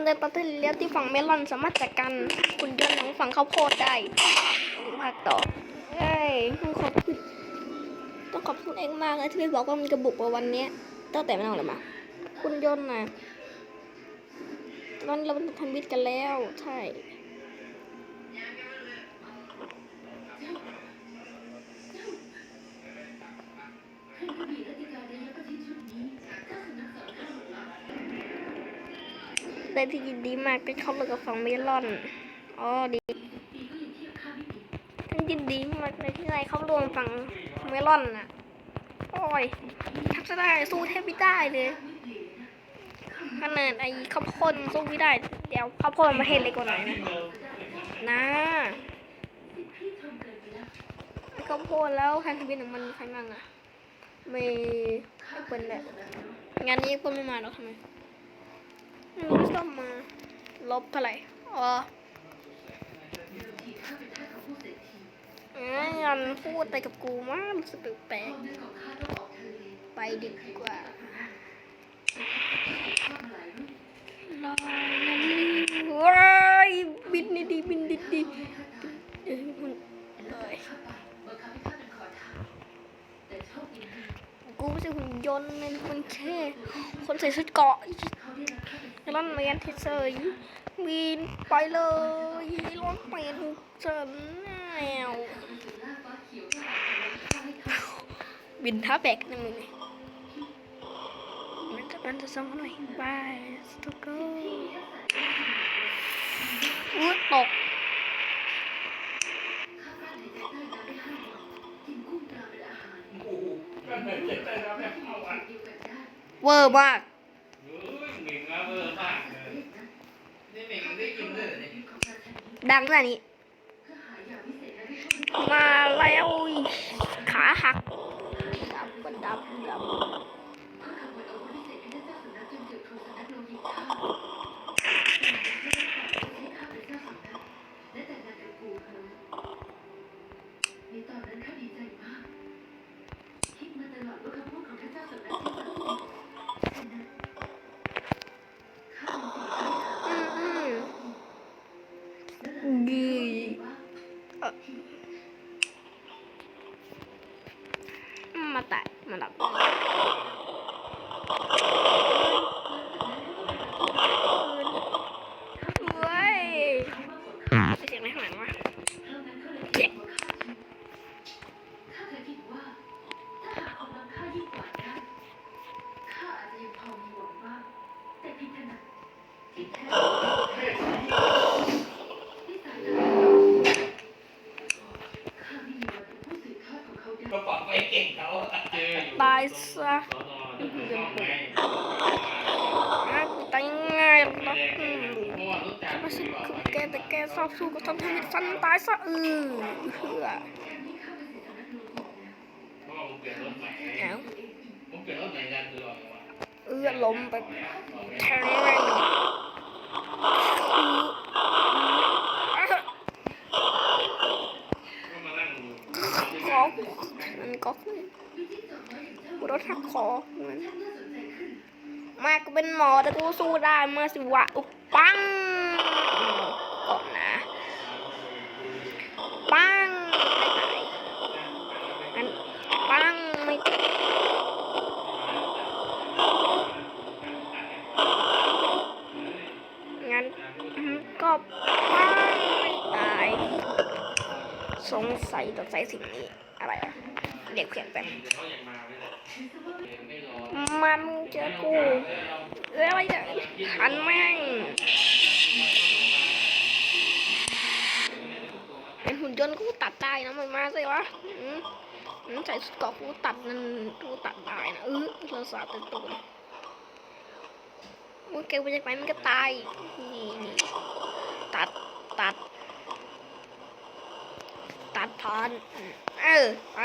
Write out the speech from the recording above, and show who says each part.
Speaker 1: เอาเดินปัตเตอร์เลียที่ฝั่งเมลอนสามารถจัดการคุณยนต์ของฝั่งข้าวโพดได้ภาคต่อเอ้ยต้องขอบคุณต้องขอบคุณเองมากเลยที่พี่บอกว่ามันจะบุกมาวันนี้ตั้งแต่ไม่เอาเลยมาคุณยนต์นะตอนเราทำวิทย์กันแล้ว ใช่ ได้ที่ยินดีมากที่เข้ามากับฝั่งเมลอนอ๋อดีฉันยินดีมากเลยที่นายเข้ารวมฝั่งเมลอนน่ะโอ้ยทักจะได้สู้แทบไม่ได้เลยขนาดไอ้ข้าวโพดมันสู้ไม่ได้ เดี๋ยวข้าวโพดมันประเทศเล็กกว่าหน่อยนะนะไอ้ข้าวโพดแล้วคันทวินของมันมีใครบ้างอะไม่ไม่เป็นแหละงานนี้ก็ไม่มาหรอกทำไม ไม่รู้ต้องมา ลบเท่าไหร่ อ๋อเอ้ยยันพูดไปกับกูมากรู้สึกแปลกๆไปดีกว่าลอยนั่นว้ายบินดีดีบินดีดีเอ้ยมันลอยกูไม่ใช่หุ่นยนต์นะมันแค่คนใส่ชุดเกาะ ร้อนเมียนที่เซยบินไปเลยร้อนเปลี่ยนเจินแนวบินท้าแบกนั่นเลยมันจะเป็นจะส่งหน่อยบายสตูโก้อู้ตกเวอร์มาก
Speaker 2: เฮ้ยเหม่งมาเบอร์มากเลยนี่เหม่งได้กินด้วยเหรอเนี่ย
Speaker 1: ดังขนาดนี้ มาแล้ว มาแตะมาดับ ซะ
Speaker 2: สอนอที่คุณจะไป
Speaker 1: อะกูตายง่ายหรอก
Speaker 2: ไม่
Speaker 1: นะอืม
Speaker 2: เพราะว่ารู้จัก
Speaker 1: ไม่
Speaker 2: อ
Speaker 1: ใช่คือแกแต่แกชอบสู้กับทำให้ฟันตายซะเออเพื่อ
Speaker 2: เพรางเปลี่ยนรถใหม่ไง
Speaker 1: เอ้า
Speaker 2: เปลี่ยนรถใหม่กันคืออะไรวะ
Speaker 1: เอื้อล้มไปแทงแม่ง
Speaker 2: ก็มานั่งดู
Speaker 1: ขอมันก็ กูรถหักคอมันมากูเป็นหมอแต่กูสู้ได้มาสิวะอุปปังก่อนนะปังไม่ตายงั้นปังไม่ตายงั้นก็ปังไม่ตายสงสัยต้องใช้สิ่งนี้ อะไรอะเด็กเขียนไป
Speaker 2: เขาอยากมาไม่ได้ไม่รอ
Speaker 1: มันเจอกูเอ้ยอะไรเนี่ยหันแม่งเป็นหุ่นยนต์กูตัดได้นะมันมาสิวะอืมอืมใส่สุดเกราะกูตัดนั่นกูตัดได้นะเออเราสาดเต็มตัวมึงเก็บไปจากไหนมันก็ตายนี่นี่ตัดตัด ตัดทอน เออ ไป